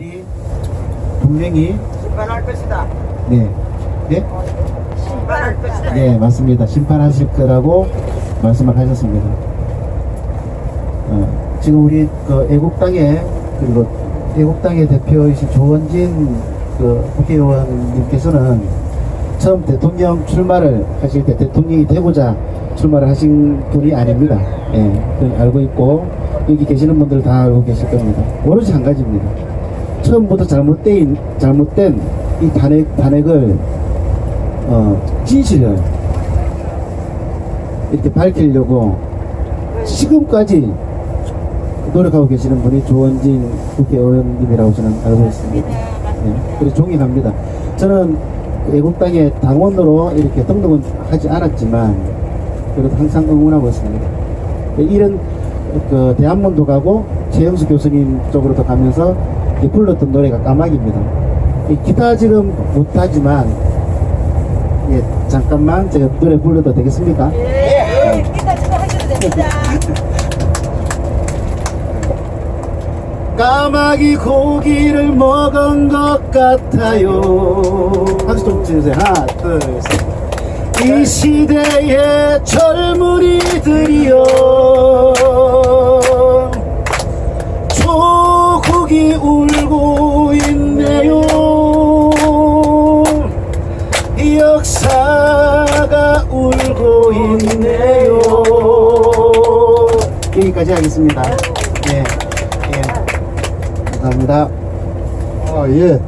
이 분명히 심판할 것이다. 네, 네, 심판할 것이다. 네 맞습니다. 심판하실 거라고 말씀을 하셨습니다. 어, 지금 우리 그 애국당의 그리고 애국당의 대표이신 조원진 그 국회의원님께서는 처음 대통령 출마를 하실 때 대통령이 되고자 출마를 하신 분이 아닙니다. 예, 그걸 알고 있고 여기 계시는 분들 다 알고 계실 겁니다. 오로지 한 가지입니다. 처음부터 잘못된 잘못된 이 탄핵 탄핵을 어, 진실을 이렇게 밝히려고 지금까지 노력하고 계시는 분이 조원진 국회의원님이라고 저는 알고 있습니다. 네, 그래서 존경합니다. 저는 그 애국당의 당원으로 이렇게 등록은 하지 않았지만 그래도 항상 응원하고 있습니다. 네, 이런 그 대한문도 가고 최영수 교수님 쪽으로도 가면서 이 불렀던 노래가 까마귀입니다. 이 기타 지금 못하지만 예, 잠깐만 제가 노래 불러도 되겠습니까? 예, 기타 치고 하셔도 됩니다. 까마귀 고기를 먹은 것 같아요. 박수 좀 치세요. 하나, 둘, 셋. 이 시대의 젊은이들이 여. 조국이 울고 있네요. 역사가 울고 있네요. 여기까지 하겠습니다. 예. 예. 감사합니다. 아, 예.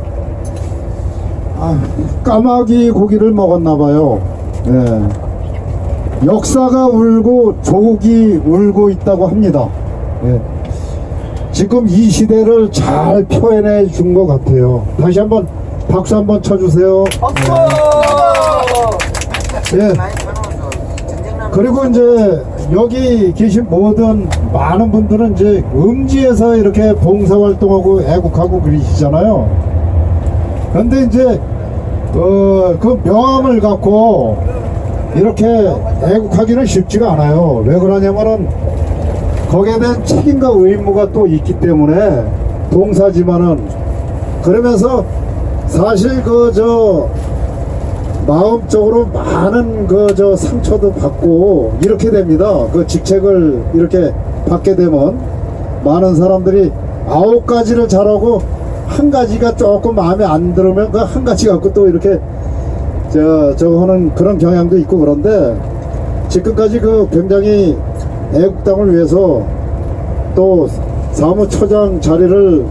아, 까마귀 고기를 먹었나봐요. 예. 역사가 울고 조국이 울고 있다고 합니다. 예. 지금 이 시대를 잘 표현해 준 것 같아요. 다시 한번 박수 한번 쳐주세요. 박수! 예. 전쟁나무. 그리고 이제 여기 계신 모든 많은 분들은 이제 음지에서 이렇게 봉사활동하고 애국하고 그러시잖아요. 그런데 이제 어, 그 명함을 갖고 이렇게 애국하기는 쉽지가 않아요. 왜 그러냐면은 거기에 대한 책임과 의무가 또 있기 때문에 봉사지만은 그러면서 사실 그 저 마음적으로 많은 그 저 상처도 받고 이렇게 됩니다. 그 직책을 이렇게 받게 되면 많은 사람들이 아홉 가지를 잘하고 한 가지가 조금 마음에 안 들으면 그 한 가지 갖고 또 이렇게 저 저거 하는 그런 경향도 있고 그런데 지금까지 그 굉장히 애국당을 위해서 또 사무처장 자리를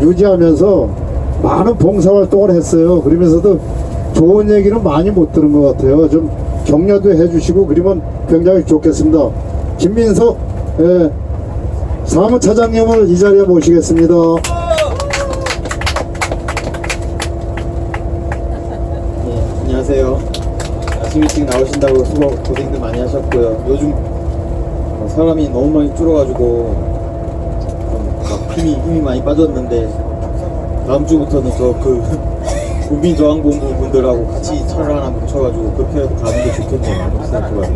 유지하면서 많은 봉사활동을 했어요. 그러면서도 좋은 얘기는 많이 못 들은 것 같아요. 좀 격려도 해주시고 그러면 굉장히 좋겠습니다. 김민석 예, 사무차장님을 이 자리에 모시겠습니다. 네, 안녕하세요. 아침 일찍 나오신다고 수고 고생들 많이 하셨고요. 요즘 어, 사람이 너무 많이 줄어가지고 좀막 힘이 힘이 많이 빠졌는데 다음 주부터는 저 그 국민저항본부 분들하고 같이 차를 하나 뭉쳐가지고 그렇게라도 가는 게 좋겠네요. 아무리 생각해봐도.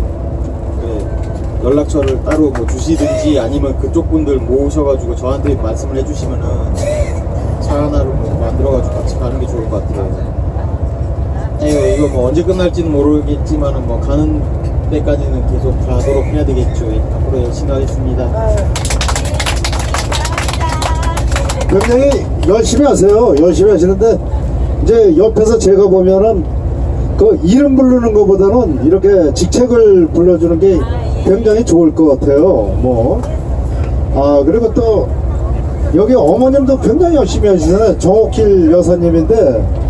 그래 연락처를 따로 뭐 주시든지 아니면 그쪽 분들 모으셔가지고 저한테 말씀을 해주시면은 차 하나를 뭐 만들어가지고 같이 가는 게 좋을 것 같아요. 에휴, 이거 뭐 언제 끝날지는 모르겠지만은 뭐 가는 때까지는 계속 가도록 해야 되겠죠. 예, 앞으로 열심히 하겠습니다. 굉장히 열심히 하세요. 열심히 하시는데 이제 옆에서 제가 보면은 그 이름 부르는 것보다는 이렇게 직책을 불러주는 게 굉장히 좋을 것 같아요. 뭐. 아, 그리고 또 여기 어머님도 굉장히 열심히 하시잖아요. 정옥길 여사님인데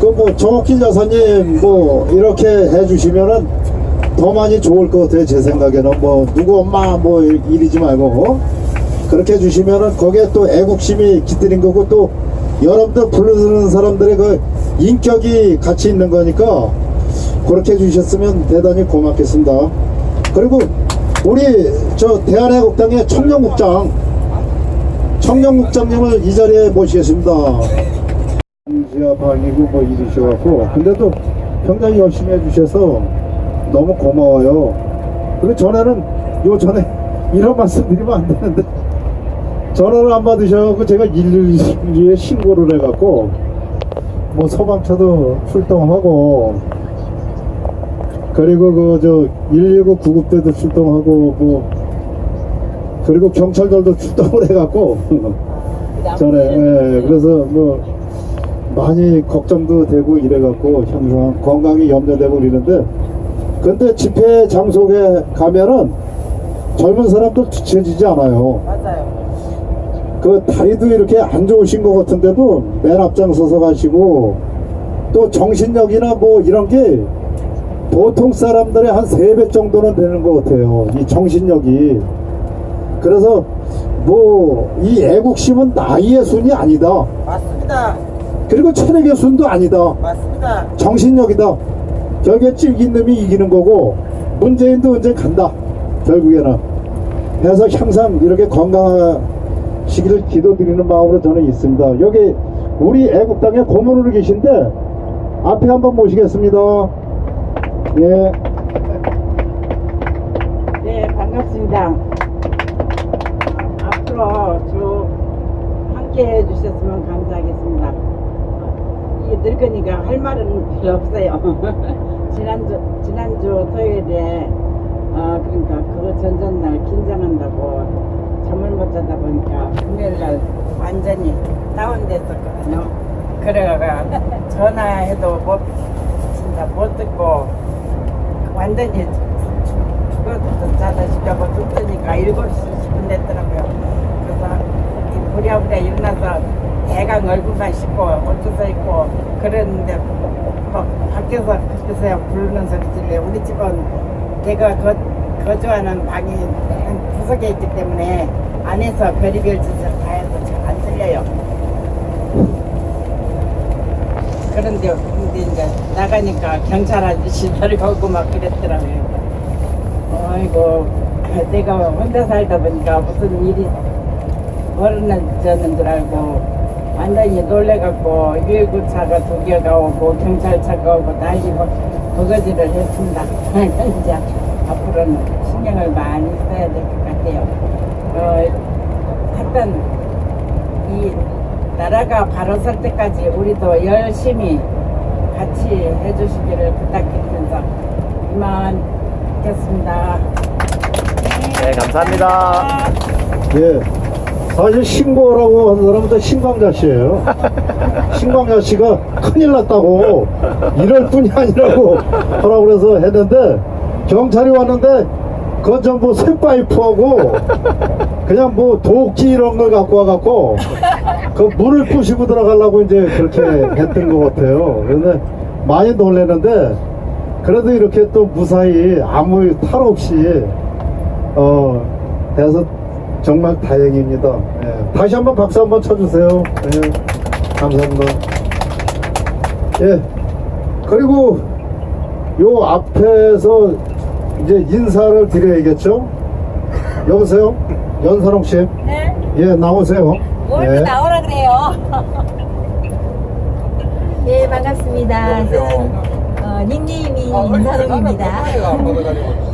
그 뭐 정옥길 여사님 뭐 이렇게 해주시면은 더 많이 좋을 것 같아요. 제 생각에는 뭐 누구 엄마 뭐 이러지 말고 그렇게 해주시면은 거기에 또 애국심이 깃들인 거고 또 여러분들 부르는 사람들의 그 인격이 같이 있는 거니까 그렇게 해주셨으면 대단히 고맙겠습니다. 그리고 우리 저 대한애국당의 청년국장 청년국장님을 이 자리에 모시겠습니다. 지하 방이고 뭐 이러셔갖고 근데도 굉장히 열심히 해주셔서 너무 고마워요. 그리고 전에는 요 전에 이런 말씀 드리면 안 되는데 전화를 안 받으셔갖고 제가 112에 신고를 해갖고 뭐 소방차도 출동하고 그리고 그 저 119 구급대도 출동하고 뭐 그리고 경찰들도 출동을 해갖고 전에 예, 그래서 뭐 많이 걱정도 되고 이래갖고 항상 건강이 염려되고 이러는데 근데 집회 장소에 가면은 젊은 사람들 뒤처지지 않아요. 맞아요. 그 다리도 이렇게 안 좋으신 것 같은데도 맨 앞장 서서 가시고 또 정신력이나 뭐 이런 게 보통 사람들의 한 세 배 정도는 되는 것 같아요. 이 정신력이. 그래서 뭐 이 애국심은 나이의 순이 아니다. 맞습니다. 그리고 체력의 순도 아니다. 맞습니다. 정신력이다. 결국에 찔긴 놈이 이기는 거고 문재인도 언제 간다. 결국에는. 그래서 항상 이렇게 건강하시기를 기도드리는 마음으로 저는 있습니다. 여기 우리 애국당의 고문으로 계신데 앞에 한번 모시겠습니다. 예. 네, 반갑습니다. 앞으로 쭉 함께 해주셨으면 감사하겠습니다. 이 늙으니까 할 말은 별로 없어요. 지난주, 지난주 토요일에, 어, 그러니까 그거 전전날 긴장한다고 잠을 못 자다 보니까 금요일날 완전히 다운됐었거든요. 그래가 전화해도 못, 진짜 못 듣고 완전히 죽어도 자다 싶다고 눕더니까 7시 10분 됐더라고요. 그래서 이 부랴부랴 일어나서 대강 얼굴만 씻고 옷도 입고 그랬는데 막 밖에서 그래서야 부르는 소리 들려요. 우리 집은 걔가 거, 거주하는 방이 한 구석에 있기 때문에 안에서 별의별 짓을 다 해도 잘안 들려요. 그런데 근데 이제 나가니까 경찰 아저씨 데리고 막 그랬더라고요. 아이고 내가 혼자 살다 보니까 무슨 일이 벌어졌는 줄 알고 완전히 놀래갖고 119차가 두 개가 오고 경찰차가 오고 난리고 버거지를 했습니다. 이제 앞으로는 신경을 많이 써야 될 것 같아요. 어, 하여튼 이 나라가 바로 설 때까지 우리도 열심히 같이 해주시기를 부탁드리면서 이만 듣겠습니다. 네, 감사합니다. 예. 사실 신고라고 하는 사람은 다 신광자 씨예요. 신광자 씨가 큰일 났다고 이럴 뿐이 아니라고 하라고 그래서 했는데 경찰이 왔는데 그건 전부 쇠파이프하고 그냥 뭐 도끼 이런 걸 갖고 와갖고 그 문을 부시고 들어가려고 이제 그렇게 했던 것 같아요. 그런데 많이 놀랐는데 그래도 이렇게 또 무사히 아무 탈 없이 어 해서 정말 다행입니다. 예, 다시 한번 박수 한번 쳐주세요. 예, 감사합니다. 예, 그리고 요 앞에서 이제 인사를 드려야겠죠? 여보세요? 연선홍 씨? 네? 예, 나오세요. 뭘 예. 나오라 그래요? 네, 반갑습니다. 저는 어, 닉네임이 임사동입니다.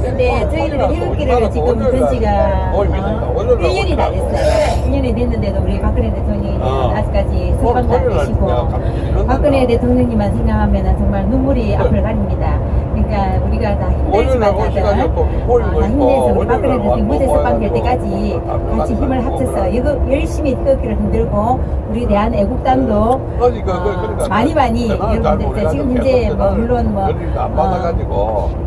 근데 저희는 태극기를 지금 든 지가 어, 1년이 다 됐어요. 1년이 됐는데도 우리 박근혜 대통령이 아직까지 석방도 안 되시고 박근혜 대통령님만 생각하면 정말 눈물이 앞을 가립니다. 그러니까 우리가 다 힘들지만 다들 어, 다 힘내서 우리 박근혜 대통령 무죄 석방될 때까지 같이 힘을 합쳐서 이거 열심히 태극기를 흔들고 우리 대한 애국당도 어, 많이 많이 여러분들 지금 현재 뭐 물론 뭐 어,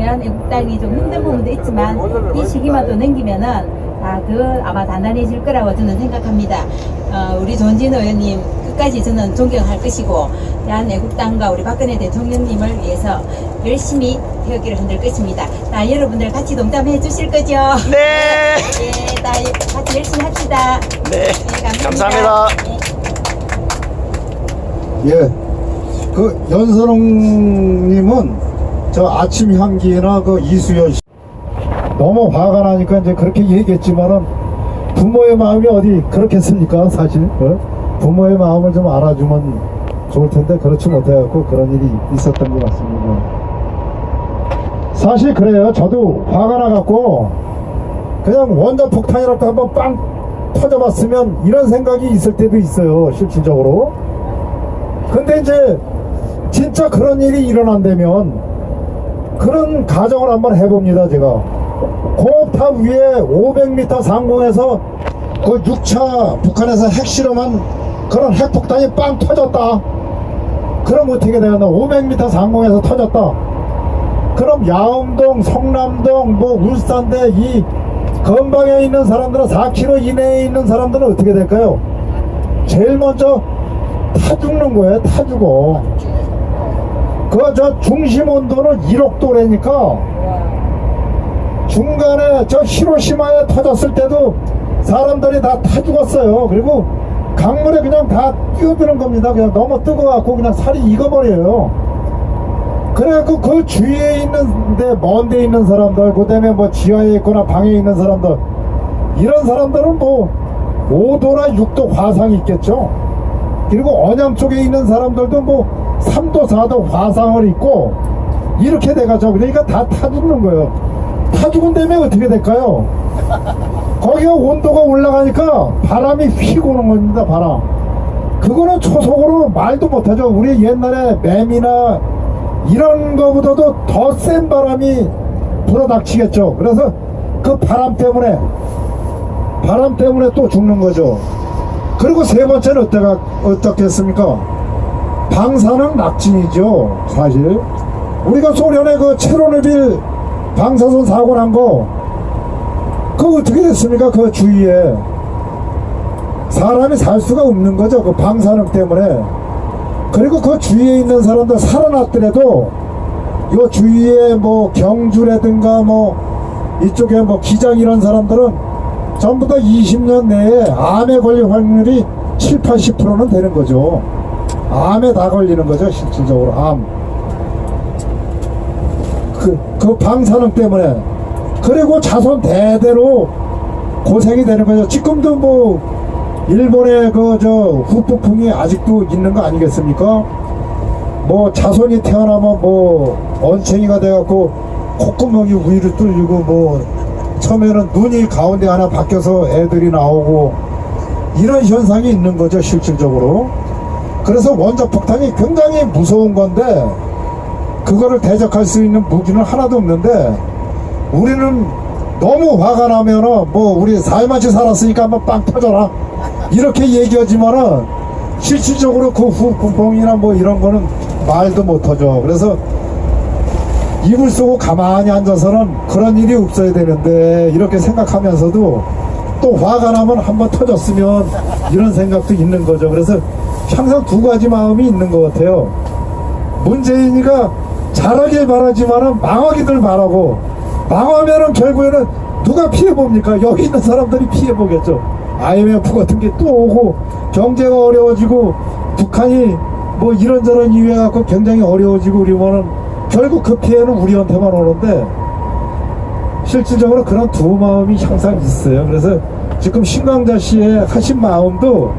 대한 애국당이 좀 힘든 부분도 있지만 이 시기만 또 넘기면은 다더 아마 단단해질 거라고 저는 생각합니다. 어, 우리 존진 의원님 끝까지 저는 존경할 것이고 대한 애국당과 우리 박근혜 대통령님을 위해서 열심히 태극기를 흔들 것입니다. 나 여러분들 같이 동참해 주실 거죠? 네. 네, 나 같이 열심히 합시다. 네. 네, 감사합니다. 네. 예. 그 연선홍님은 저 아침 향기나 그 이수연 씨 너무 화가 나니까 이제 그렇게 얘기했지만은 부모의 마음이 어디 그렇겠습니까 사실 어? 부모의 마음을 좀 알아주면 좋을 텐데 그렇지 못해갖고 그런 일이 있었던 것 같습니다. 사실 그래요. 저도 화가 나갖고 그냥 원자 폭탄이라도 한번 빵 터져봤으면 이런 생각이 있을 때도 있어요 실질적으로 근데 이제 진짜 그런 일이 일어난다면 그런 가정을 한번 해봅니다 제가. 고탑 위에 500m 상공에서 그 6차 북한에서 핵실험한 그런 핵폭탄이 빵 터졌다. 그럼 어떻게 되겠나? 500m 상공에서 터졌다. 그럼 야음동 성남동 뭐 울산대 이 건방에 있는 사람들은 4km 이내에 있는 사람들은 어떻게 될까요? 제일 먼저 타 죽는 거예요 타 죽어 그 저 중심 온도는 1억 도래니까 중간에 저 히로시마에 터졌을 때도 사람들이 다 타 죽었어요. 그리고 강물에 그냥 다 뛰어드는 겁니다. 그냥 너무 뜨거워갖고 그냥 살이 익어버려요. 그래갖고 그 주위에 있는 데 먼 데 있는 사람들, 그 다음에 뭐 지하에 있거나 방에 있는 사람들, 이런 사람들은 뭐 5도나 6도 화상이 있겠죠. 그리고 언양 쪽에 있는 사람들도 뭐 3도, 4도 화상을 입고 이렇게 돼가죠. 그러니까 다 타 죽는 거예요. 타 죽은 다음에 어떻게 될까요? 거기가 온도가 올라가니까 바람이 휙 오는 겁니다, 바람. 그거는 초속으로 말도 못하죠. 우리 옛날에 매미나 이런 거보다도 더 센 바람이 불어닥치겠죠. 그래서 그 바람 때문에, 바람 때문에 또 죽는 거죠. 그리고 세 번째는 어때가, 어떻겠습니까? 방사능 낙진이죠, 사실. 우리가 소련의 그 체로노빌 방사선 사고 난 거, 그거 어떻게 됐습니까? 그 주위에. 사람이 살 수가 없는 거죠. 그 방사능 때문에. 그리고 그 주위에 있는 사람들 살아났더라도, 요 주위에 뭐 경주라든가 뭐 이쪽에 뭐 기장 이런 사람들은 전부 다 20년 내에 암에 걸릴 확률이 7, 80%는 되는 거죠. 암에 다 걸리는 거죠, 실질적으로 암. 그, 그 방사능 때문에. 그리고 자손 대대로 고생이 되는 거죠. 지금도 뭐, 일본의 그, 저, 후폭풍이 아직도 있는 거 아니겠습니까? 뭐, 자손이 태어나면 뭐, 언챙이가 돼갖고, 콧구멍이 위로 뚫리고, 뭐, 처음에는 눈이 가운데 하나 바뀌어서 애들이 나오고, 이런 현상이 있는 거죠, 실질적으로. 그래서 원자 폭탄이 굉장히 무서운 건데 그거를 대적할 수 있는 무기는 하나도 없는데 우리는 너무 화가 나면은 뭐 우리 살만치 살았으니까 한번 빵 터져라 이렇게 얘기하지만은 실질적으로 그 후폭풍이나 뭐 이런 거는 말도 못하죠 그래서 입을 쓰고 가만히 앉아서는 그런 일이 없어야 되는데 이렇게 생각하면서도 또 화가 나면 한번 터졌으면 이런 생각도 있는 거죠. 그래서 항상 두 가지 마음이 있는 것 같아요. 문재인이가 잘하길 바라지만은 망하기들 바라고 망하면은 결국에는 누가 피해 봅니까? 여기 있는 사람들이 피해 보겠죠. IMF 같은 게 또 오고 경제가 어려워지고 북한이 뭐 이런저런 이유 해갖고 굉장히 어려워지고 그러면은 결국 그 피해는 우리한테만 오는데 실질적으로 그런 두 마음이 항상 있어요. 그래서 지금 신광자 씨의 하신 마음도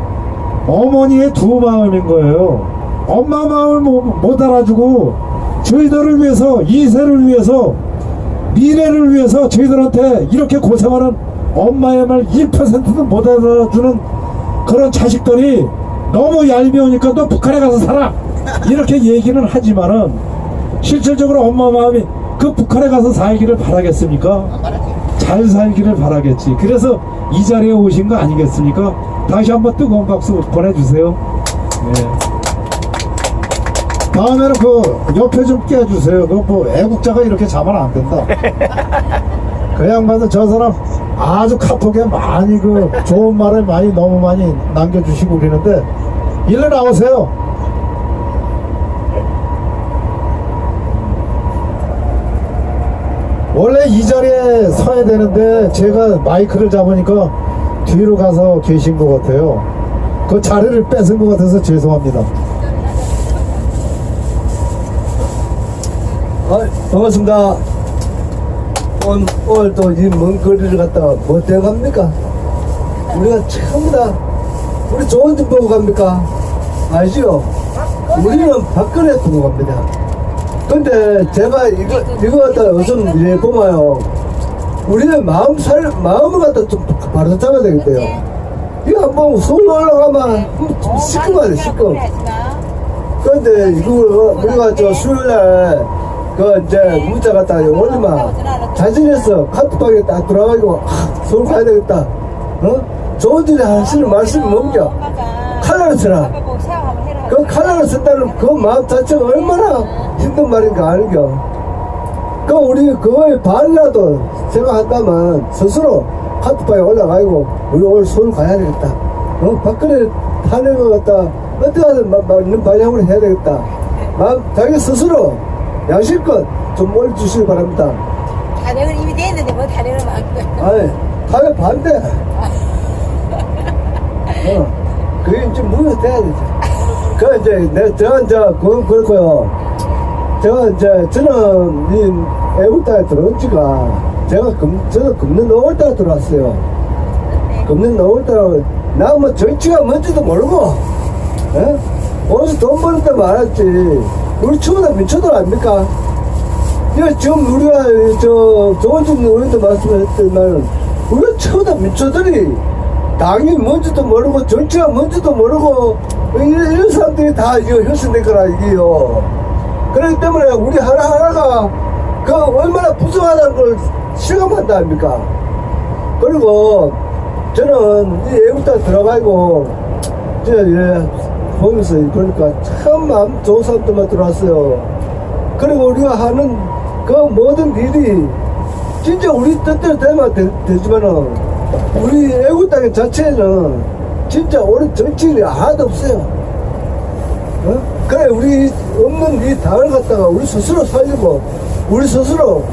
어머니의 두 마음인 거예요. 엄마 마음을 못, 못 알아주고 저희들을 위해서 이세를 위해서 미래를 위해서 저희들한테 이렇게 고생하는 엄마의 말 1%도 못 알아주는 그런 자식들이 너무 얄미우니까 너 북한에 가서 살아 이렇게 얘기는 하지만은 실질적으로 엄마 마음이 그 북한에 가서 살기를 바라겠습니까? 잘 살기를 바라겠지. 그래서 이 자리에 오신 거 아니겠습니까? 다시 한번 뜨거운 박수 보내주세요. 네. 다음에는 그 옆에 좀 깨주세요. 그뭐 애국자가 이렇게 자면 안 된다. 그 양반은 저 사람 아주 카톡에 많이 그 좋은 말을 많이 너무 많이 남겨주시고 그러는데 일로 나오세요. 원래 이 자리에 서야 되는데 제가 마이크를 잡으니까 뒤로 가서 계신 것 같아요. 그 자리를 뺏은 것 같아서 죄송합니다. 아, 반갑습니다. 오늘, 또이 먼 거리를 갔다가 뭐 때문에 갑니까? 우리가 전부 다 우리 좋은 집 보고 갑니까? 알지요? 우리는 박근혜 보고 갑니다. 근데 제가 이거, 이거 갖다 어서 이래 보마요. 우리는 마음 살, 마음을 갖다 좀 바로 잡아야 되겠대요. 이거 한번 서울 올라가면 좀 시끄러워 시끄러 그런데 이거 우리가 저 수요일 날 그 이제 문자 갖다 올리면 자진해서 카톡방에 딱 들어가지고 아, 서울 가야 되겠다. 어? 좋은 일에 하시는 말씀이 뭔겨 칼라를 쓰라. 그 칼라를 쓴다는 그 마음 자체가 얼마나 힘든 말인가 알겨 그 우리 그거에 반이라도 생각한다면 스스로 카트파에 올라가고 우리 오늘 서울 가야 되겠다. 어? 박근혜 타는 것 같다. 어떻게 하든 마- 맞는 방향으로 해야 되겠다. 마음, 자기 스스로 양실껏 좀 올려주시기 바랍니다. 타령은 이미 됐는데 뭐 타령을 막 아니, 타협 반대. 어, 그게 이제 무효 돼야 되지. 그 이제 내 제가 이제 그건 그렇고요. 제가 이제 저는 이 애국 땅에 들어온 지가 제가 금 저는 금년 5월 달에 들어왔어요. 금년 5월 달에 나뭐 정치가 뭔지도 모르고, 예? 어디서 돈 버는 데 말았지. 우리 친구다 민초들 아닙니까? 이거 지금 우리가 저 조원진 의원도 말씀했지만 우리가 처다 민초들이 당이 뭔지도 모르고 정치가 뭔지도 모르고 이런, 이런 사람들이 다 이거 형성된 거라 이게요. 그렇기 때문에 우리 하나하나가 그 얼마나 부정하다는 걸 실감한다 아닙니까? 그리고 저는 이 애국다 들어가고 제가 예, 보면서 그러니까 참 마음 좋은 사람들만 들어왔어요. 그리고 우리가 하는 그 모든 일이 진짜 우리 뜻대로 되면 되, 되지만은 우리 애국 땅 자체는 진짜 옳은 정치인이 하나도 없어요. 어? 그래 우리 없는 이 당을 갖다가 우리 스스로 살리고 우리 스스로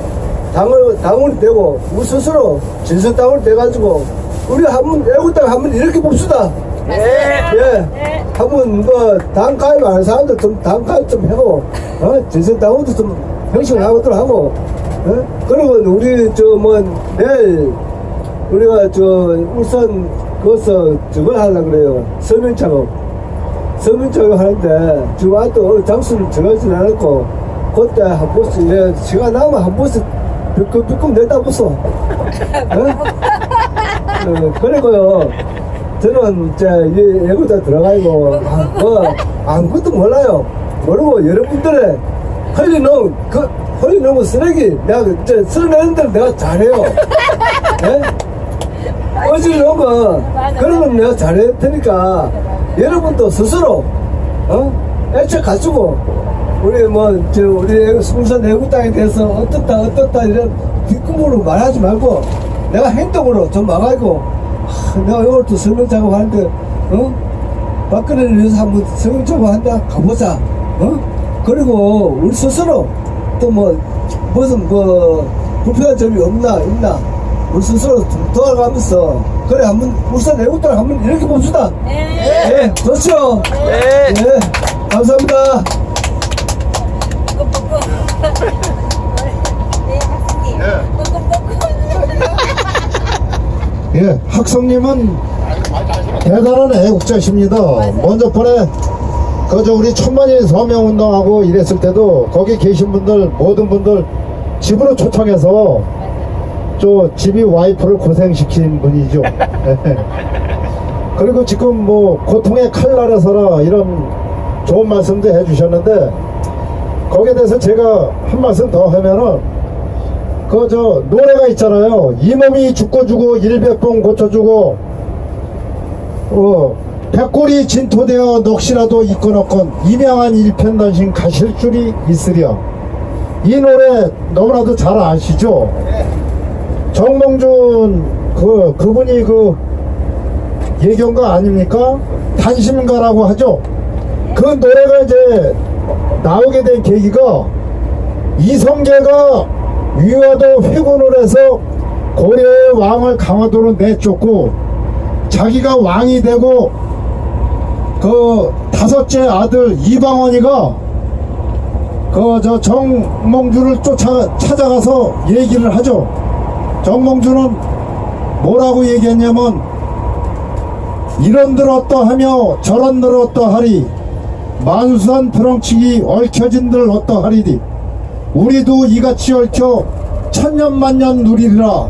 당을 당원이 되고 우리 스스로 진선 당원이 돼가지고 우리 한번 애국 땅 한번 이렇게 봅시다. 예. 한번 뭐당 가입 하는 사람들 좀당 가입 좀 하고 어? 진선 당원도 좀 형성하고들 하고 어? 그리고 우리 저 뭐 내일 우리가 저 울산 거기서 저걸 하려고 그래요 서명 작업 서명 작업 하는데 어느 장소를 정하지는 않았고 그때 한 번씩 예, 시간 나면 한 번씩 삐끔삐끔 내다보소 어? 어, 그리고요 저는 이제 이 애국자 들어가고 아, 뭐 아무것도 몰라요 모르고 여러분들의 흘리는 그 흘리는 쓰레기 내가 이제 쓸어내는 대로 내가 잘해요 예? 거 그런 건 내가 잘할 테니까 여러분도 스스로 어? 애착 가지고 우리 뭐저 우리 울산 애국 땅에 대해서 어떻다 어떻다 이런 뒷구멍으로 말하지 말고 내가 행동으로 좀 와가지고 하, 내가 이걸 또 설명 작업하는데 어? 박근혜를 위해서 한번 설명 작업한다 가보자 어? 그리고 우리 스스로 또 뭐 무슨 뭐 불편한 점이 없나 있나 우리 스스로 좀 도와가면서 그래 한번 울산 애국땅 한번 이렇게 봅시다. 네. 좋죠? 네. 네 감사합니다. 네 학생님 예, 학성님은 대단한 애국자십니다. 먼저 번에 그저 우리 천만인 서명 운동하고 이랬을 때도 거기 계신 분들 모든 분들 집으로 초청해서 저 집이 와이프를 고생시킨 분이죠. 예. 그리고 지금 뭐 고통의 칼날에서라 이런 좋은 말씀도 해주셨는데 거기에 대해서 제가 한 말씀 더 하면은 그 저 노래가 있잖아요. 이 몸이 죽고 주고 일백번 고쳐주고 어 백골이 진토되어 넋이라도 있건 없건 이명한 일편단심 가실 줄이 있으랴. 이 노래 너무나도 잘 아시죠? 정몽준 그 그분이 그 예경가 아닙니까? 단심가라고 하죠. 그 노래가 이제 나오게 된 계기가 이성계가 위화도 회군을 해서 고려의 왕을 강화도로 내쫓고 자기가 왕이 되고 그 다섯째 아들 이방원이가 그 저 정몽주를 쫓아 찾아가서 얘기를 하죠. 정몽주는 뭐라고 얘기했냐면 이런들 어떠하며 저런들 어떠하리 만수산 드렁치기 얽혀진들 어떠하리리 우리도 이같이 얽혀 천년만년 누리리라.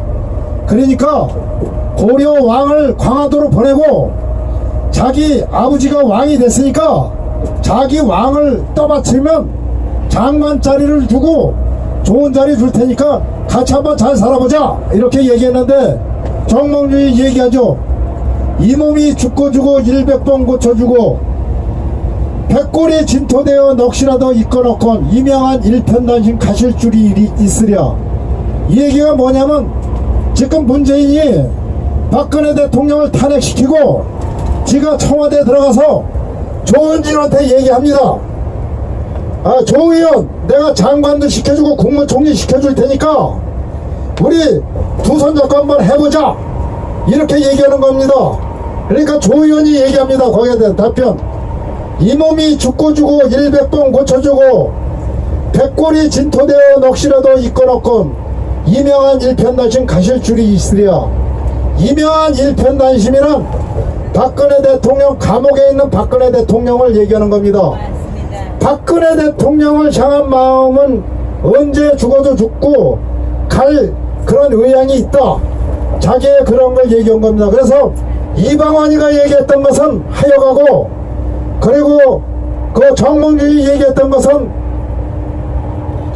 그러니까 고려 왕을 광화도로 보내고 자기 아버지가 왕이 됐으니까 자기 왕을 떠받치면 장관 자리를 주고 좋은 자리 줄 테니까 같이 한번 잘 살아보자. 이렇게 얘기했는데 정몽준이 얘기하죠. 이 몸이 죽고 주고 일백번 고쳐주고 백골이 진토되어 넋이라도 이끌어건 이명한 일편단심 가실 줄이 있으랴. 이 얘기가 뭐냐면 지금 문재인이 박근혜 대통령을 탄핵시키고 지가 청와대에 들어가서 조은진한테 얘기합니다. 아, 조 의원, 내가 장관도 시켜주고 국무총리 시켜줄 테니까 우리 두 손 잡고 한번 해보자. 이렇게 얘기하는 겁니다. 그러니까 조 의원이 얘기합니다. 거기에 대한 답변. 이 몸이 죽고 주고 일백번 고쳐주고 백골이 진토되어 넋이라도 이끌었건 이명한 일편단심 가실 줄이 있으랴. 이명한 일편단심이란 박근혜 대통령 감옥에 있는 박근혜 대통령을 얘기하는 겁니다. 박근혜 대통령을 향한 마음은 언제 죽어도 죽고 갈 그런 의향이 있다. 자기의 그런 걸 얘기한 겁니다. 그래서 이방원이가 얘기했던 것은 하여가고 그리고 그 정몽준이 얘기했던 것은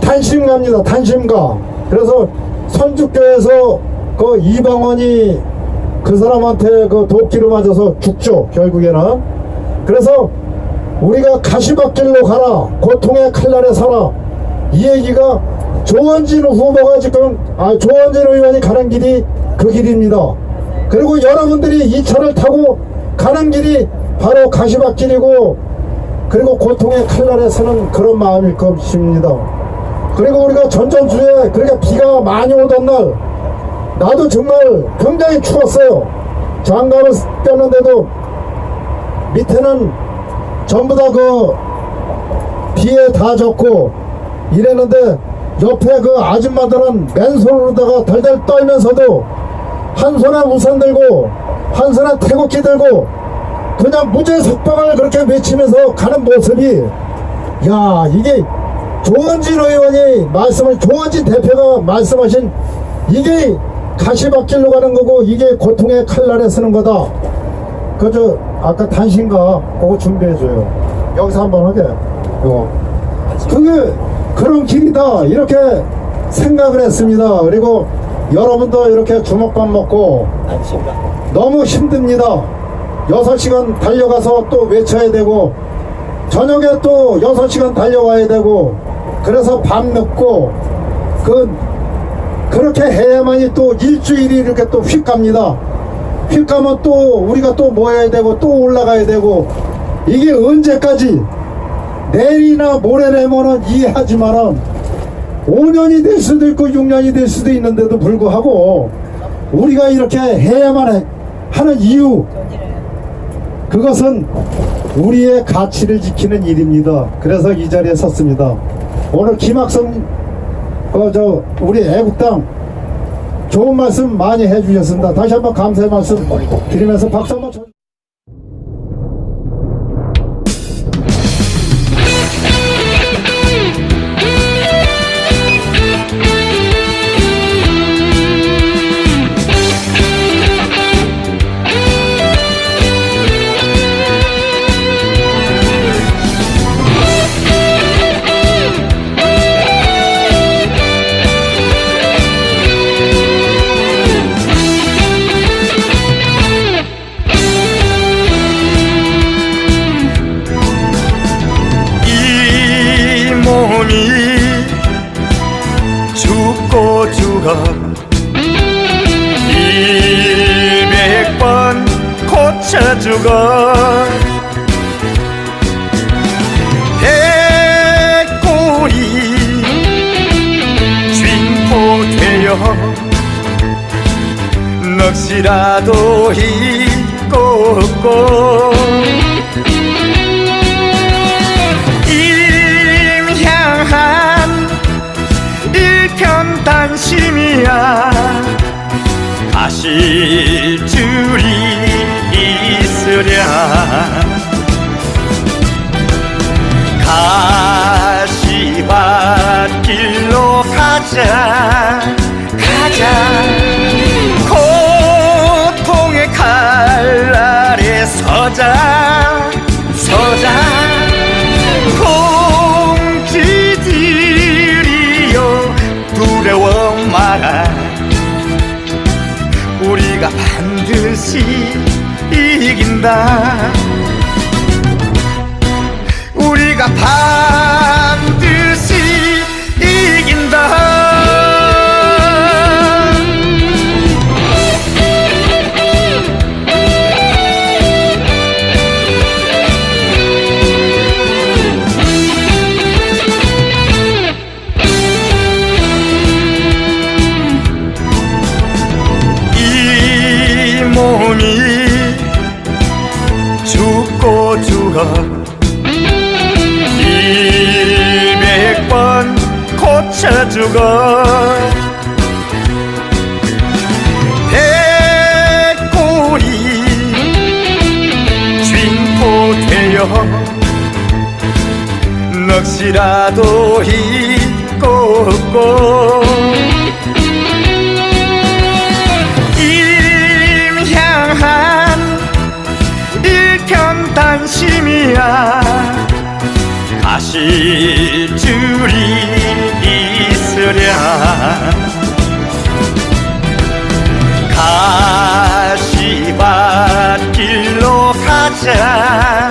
단심가입니다. 단심가. 그래서 선주교에서 그 이방원이 그 사람한테 그 도끼로 맞아서 죽죠. 결국에는. 그래서 우리가 가시밭길로 가라 고통의 칼날에 서라. 이 얘기가 조원진 후보가 지금 아 조원진 의원이 가는 길이 그 길입니다. 그리고 여러분들이 이 차를 타고 가는 길이 바로 가시밭길이고 그리고 고통의 칼날에 서는 그런 마음일 것입니다. 그리고 우리가 전전주에 그렇게 비가 많이 오던 날 나도 정말 굉장히 추웠어요. 장갑을 꼈는데도 밑에는 전부 다 그 비에 다 젖고 이랬는데 옆에 그 아줌마들은 맨손으로다가 덜덜 떨면서도 한 손에 우산 들고 한 손에 태극기 들고 그냥 무죄 석방을 그렇게 외치면서 가는 모습이 야 이게 조원진 의원이 말씀을 조원진 대표가 말씀하신 이게 가시밭길로 가는 거고 이게 고통의 칼날에 서는 거다. 그저 아까 단신가 그거 준비해줘요. 여기서 한번 하게. 이거. 그게 그런 길이다. 이렇게 생각을 했습니다. 그리고 여러분도 이렇게 주먹밥 먹고 너무 힘듭니다. 6시간 달려가서 또 외쳐야 되고 저녁에 또 6시간 달려와야 되고 그래서 밤 늦고 그 그렇게 해야만이 또 일주일이 이렇게 또 휙 갑니다 휙 가면 또 우리가 또 모여야 되고 또 올라가야 되고 이게 언제까지 내일이나 모레라면은 이해하지만은 5년이 될 수도 있고 6년이 될 수도 있는데도 불구하고 우리가 이렇게 해야만 해- 하는 이유 그것은 우리의 가치를 지키는 일입니다. 그래서 이 자리에 섰습니다. 오늘 김학성 그저 우리 애국당 좋은 말씀 많이 해주셨습니다. 다시 한번 감사의 말씀 드리면서 박수 한번 쳐. 죽어 백골이 쥔포되어 넋이라도 잊고 임향한 일편단심이야. 가실 줄이 거야 가시밭길로 가자. 가자. 고통의 칼날에 서자. 된다 우리가 바 이라도 있고 없고. 일향한 일편단심이야. 가실 줄이 있으랴. 가시밭길로 가자.